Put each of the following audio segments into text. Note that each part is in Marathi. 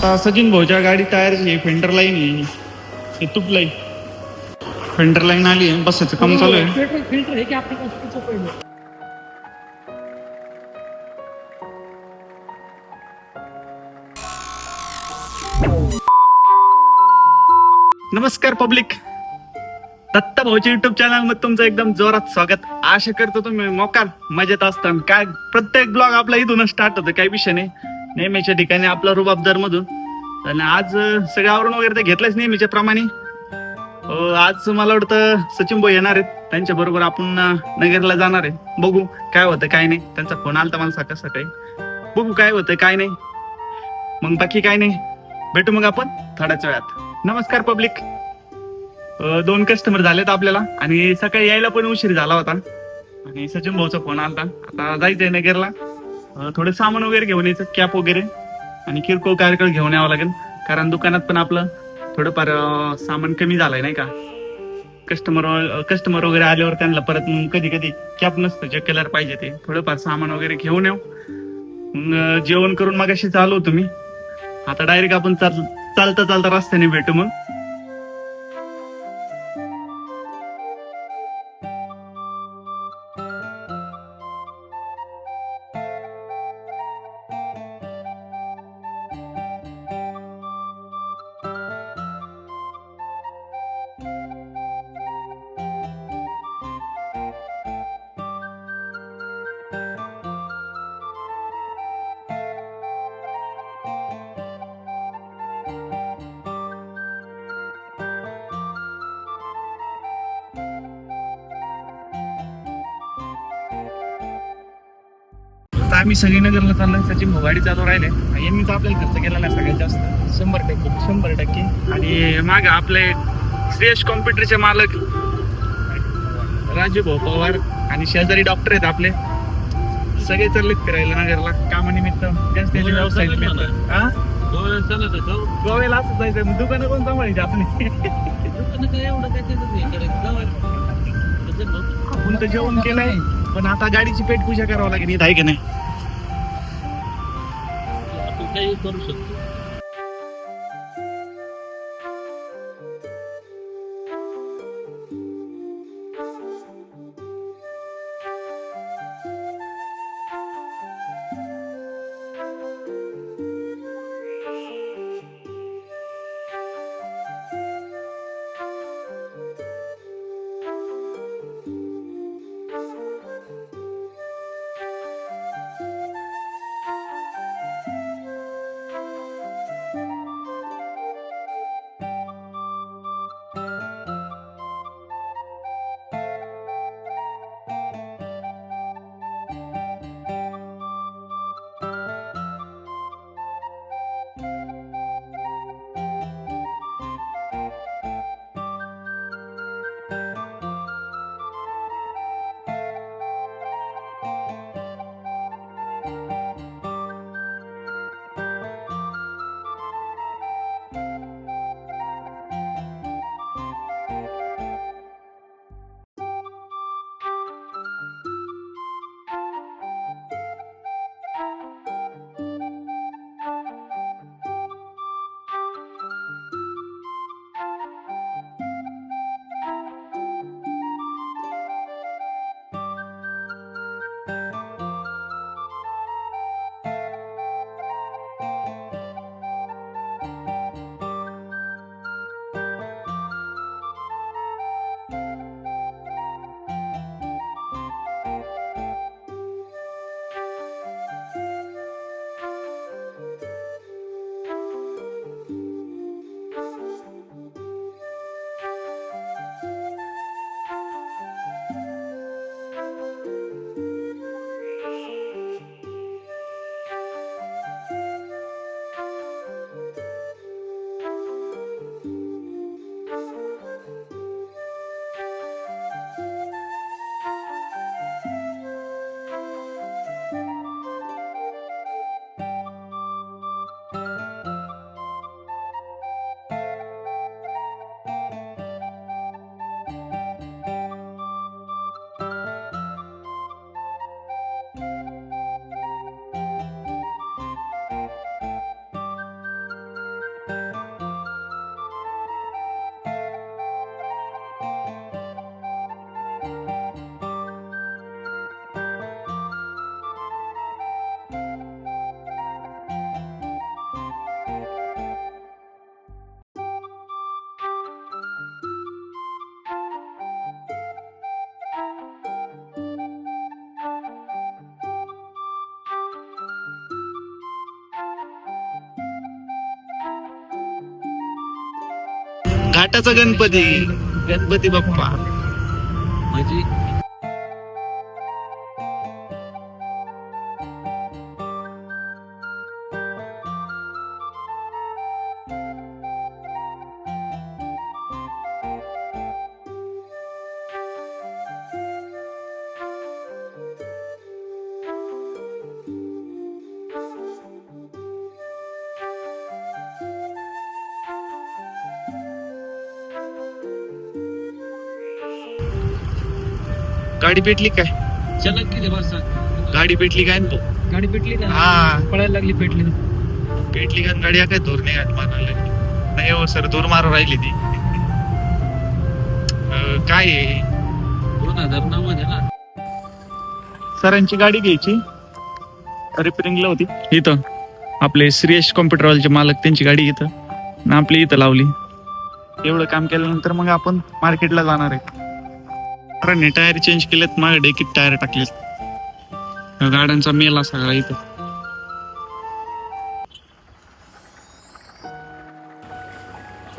आता सचिन भाऊच्या गाडी टायरची फेंडर लाईन आहे हे. तुपलाई फेंडर लाईन आली आहे बसायचं काम चालू आहे. पेट्रोल फिल्टर हे की आपल्या हॉस्पिटलचं पहिलं. नमस्कार पब्लिक. दत्ता भाऊच्या युट्यूब चॅनलमध्ये तुमचं एकदम जोरात स्वागत. आशा करतो तुम्ही मोकाल मजेत असताना. काय प्रत्येक ब्लॉग आपला इथूनच स्टार्ट होतं काही विषय नाही. नेहमीच्या ठिकाणी आपला रुबाबदार मधून आणि आज सगळं आवरण वगैरे ते घेतलंच नेहमीच्या प्रमाणे. आज मला वाटतं सचिन भाऊ येणार आहेत. त्यांच्या बरोबर आपण नगरला जाणार आहे. बघू काय होतं काय नाही. त्यांचा फोन आलता मला सकाळ सकाळी. बघू काय होतं काय नाही. मग बाकी काय नाही. भेटू मग आपण थोड्याच वेळात. नमस्कार पब्लिक. दोन कस्टमर झालेत आपल्याला. आणि सकाळी यायला पण उशीर झाला होता. आणि सचिन भाऊचा फोन आलता. आता जायचंय नगरला. थोडं सामान वगैरे घेऊन यायचं कॅप वगैरे आणि किरकोळ कार्यक्रम घेऊन यावं लागेल. कारण दुकानात पण आपलं थोडंफार सामान कमी झालंय नाही का? कस्टमर कस्टमर वगैरे आल्यावर त्यांना परत मग कधी कधी कॅप नसतं जे कलर पाहिजे ते. थोडंफार सामान वगैरे घेऊन येऊ. मग जेवण करून मग अशी चालू तुम्ही आता डायरेक्ट आपण चाल चालता चालता रस्त्याने भेटू मग. आम्ही सगळीनगरला चाललोय सचिन भाऊ गाडी चालू राहिले यांनीच आपल्याला खर्च केला नाही सगळ्यात जास्त. शंभर टक्के. शंभर टक्के. आणि माग आपले श्रेयश कॉम्प्युटरचे मालक राजू भाऊ पवार आणि शेजारी डॉक्टर आहेत आपले. सगळे चाललेत फिरायला नगरला. कामानिमित्त गॅस त्याचे व्यवसाय हा गोव्याला असं जायचं दुकानं कोण सांभाळायची आपली? आपण तर जेवण केलंय पण आता गाडीची पेट पूजा करावं लागेल. आहे की नाही? करू शकतो घाटाचा गणपती. गणपती बाप्पा. म्हणजे गाडी पेटली काय? चला की बस गाडी पेटली काय न तो गाडी पेटली ना हा. पळायला लागली पेटली. पेटली का गाडी? हा काय दूर नाही घात मारायला नाही हो सर दूर मारू राहिली ती. अं, काय आहे दोन हजार नऊ मध्ये ना. सरांची गाडी घ्यायची. रिपेरिंगला होती. इथं. आपले श्रेयश कॉम्प्युटर वालचे मालक त्यांची गाडी इथं. आणि आपली इथं लावली. एवढं काम केल्यानंतर मग आपण मार्केटला जाणार आहे. नाही टायर चेंज केलेत मागे डेकीत टायर टाकलेत. गाड्यांचा मेला सगळा इथं?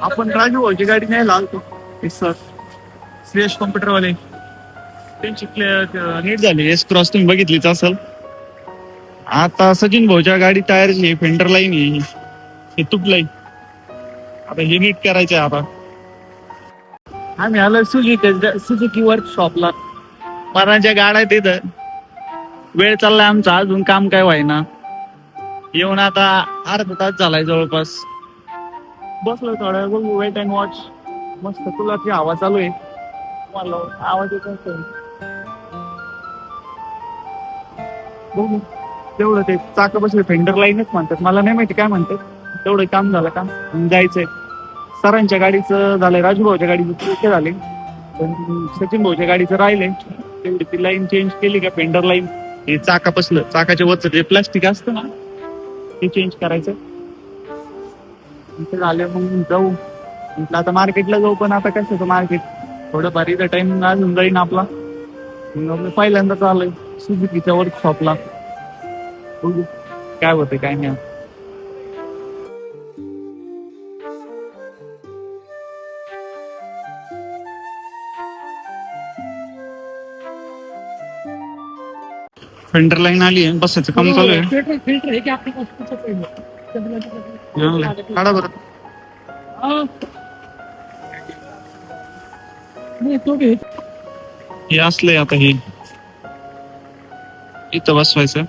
आपण राजू भाऊची गाडी नाही लावतो. सर श्रेयश कॉम्प्युटरवाले त्यांची नीट झाली. एस क्रॉस तुम्ही बघितलीच असेल. आता सचिन भाऊच्या गाडी टायरची फेंडर लाईन आहे हे तुटलंय. आता हे नीट करायचंय आता. आम्ही आलो सुजुकी सुजुकी वर्कशॉपला परांच्या गाड्या तिथं. वेळ चाललाय आमचा अजून काम काय व्हायना. येऊन आता अर्धा तास झालाय जवळपास. बसलो थोडा बघू वेट अँड वॉच मस्त तुला ती हवा चालू आहे. मला आवाज येत असतो बघू तेवढं ते चाक बसले फेंडर लाईनच म्हणतात. मला नाही माहिती काय म्हणतात. तेवढं काम झालं का? जायचंय. सरांच्या गाडीचं झालंय राजूभाऊच्या गाडीचं ओके झाले पण सचिन भाऊच्या गाडीचं राहिले तेवढी ती लाईन चेंज केली का पेंडर लाईन हे चाका पसलं चाकाच्या वरचं जे प्लास्टिक असतं ना ते चेंज करायचं. ते झाले मग जाऊ. म्हटलं आता मार्केटला जाऊ पण आता कसं मार्केट थोडंफार इथं टाइम अजून जाईन आपला. मग पहिल्यांदाच पहिल्यांदा चाललोय सुजुकीच्या वर्कशॉपला बघू. काय होतं काय नाही. फेंडर लाईन आली आहे. बसायचं काम चालू आहे. फिल्टर फिल्टर हे की आपली वस्तूचं चांगलं. काढा बरं. नाही तो घे. हे असलंय आता हे. इथं बसवायचं.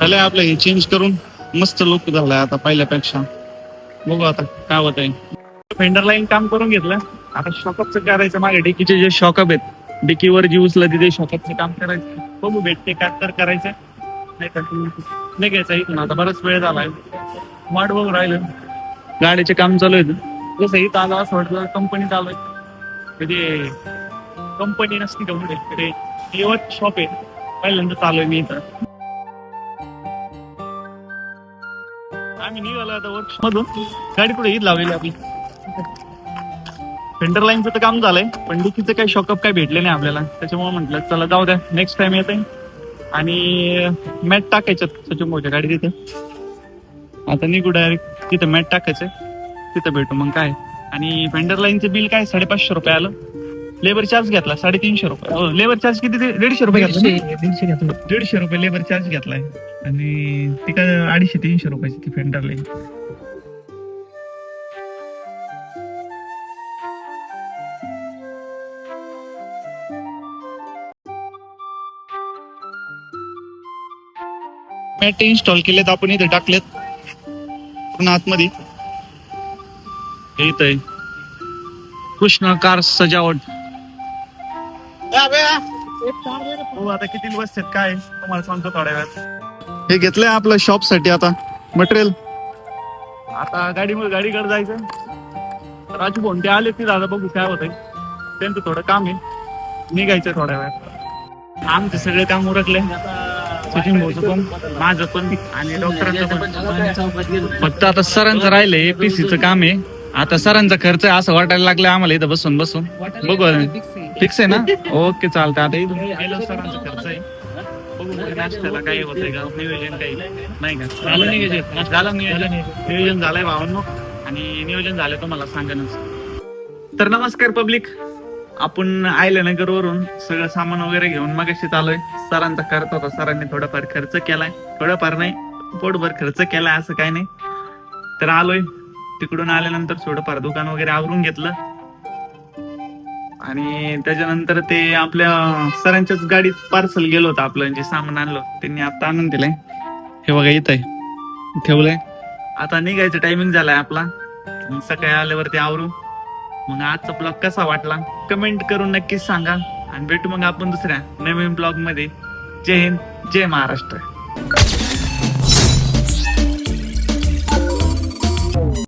झालंय आपलं हे चेंज करून. मस्त लुक झालाय आता पहिल्यापेक्षा. बघू आता काय होत आहे फेंडर लाईन काम करून घेतलं. आता शॉकअपचं करायचं मागे. डिकीचे जे शॉकअप आहेत डिकीवर जी उचलं तिथे शॉकअपचं काम करायचं. बघू भेटते काय तर करायचं. नाही तर नाही. घ्यायचं इथून. आता बराच वेळ झालाय वाट बघू राहिलं. गाडीचे काम चालू आहे जसं इथं आलं असं वाटलं कंपनीत आलोय कधी कंपनी नसती का पुढे शॉप आहे. पहिल्यांदा चालू आहे मी इथं. आम्ही निघालो आता वर्कशॉप मधून. गाडी कुठे ईद लावलेली आपली. फेंडर लाईनचं तर काम झालंय पण डिकीचं काही शॉकअप काय भेटले नाही आपल्याला. त्याच्यामुळे म्हटलं चला जाऊ द्या नेक्स्ट टाइम येते आणि मॅट टाकायच्यात सचिन भाऊच्या गाडी तिथे आता निघू डायरेक्ट तिथं मॅट टाकायचं तिथं भेटू मग काय. आणि फेंडर लाईनचं बिल काय? साडेपाचशे रुपये आलं. लेबर चार्ज घेतला साडेतीनशे रुपये. लेबर चार्ज किती? ते? दीडशे रुपये घेतला ना? दीडशे घेतलं. दीडशे रुपये लेबर चार्ज घेतलाय. आणि ती काय अडीचशे तीनशे रुपयाची ती फेंडर लाईन मॅट इन्स्टॉल केलेत आपण इथे टाकलेत. पूर्ण आतमध्ये. हे इथं आहे. कृष्ण कार सजावट. हो आता किती बसतात काय? तुम्हाला सांगतो थोड्या वेळात. हे घेतलंय आपलं शॉपसाठी आता. मटेरियल. आता गाडीमुळे गाडीकडे जायचं. राजू ते आले ती दादा बघू काय होतंय. त्यांचं थोडं काम आहे. निघायचं थोड्या वेळात. आमचे सगळे काम उरकले. सचिन भाऊचं पण माझं पण आणि डॉक्टरांचं पण. फक्त आता सरांचं राहिलंय एपीसीचं काम आहे. आता सरांचा खर्च आहे असं वाटायला लागलं आम्हाला इथं बसून बसून. बघू. फिक्स आहे ना? ओके चालतं आता इथून पहिलं सरांचा खर्च आहे. बघू बघू नाश्त्याला काही होतंय का? नियोजन काही नाही का? झालं नियोजन. झालं नियोजन. नियोजन. झालंय भावांनो. आणि नियोजन झालं तुम्हाला सांगणच तर नमस्कार पब्लिक. आपण आयल्यानगर वरून सगळं सामान वगैरे घेऊन मगाशी चालूय सरांचा खर्च होता. सरांनी थोडाफार खर्च केलाय. थोडाफार नाही पोटभर खर्च केलाय असं काही नाही. तर आलोय. तिकडून आल्यानंतर थोडंफार दुकान वगैरे आवरून घेतलं. आणि त्याच्यानंतर ते आपल्या सरांच्याच गाडीत पार्सल गेलो होतं आपलं जे सामान आणलं त्यांनी आता आणून दिलंय. हे बघा येत आहे. ठेवलंय. आता निघायचं टायमिंग झालाय आपला. मग सकाळी आल्यावरती आवरू. मग आजचा ब्लॉग कसा वाटला? कमेंट करून नक्कीच सांगा. आणि भेटू मग आपण दुसऱ्या नवीन ब्लॉगमध्ये. जय हिंद जय महाराष्ट्र.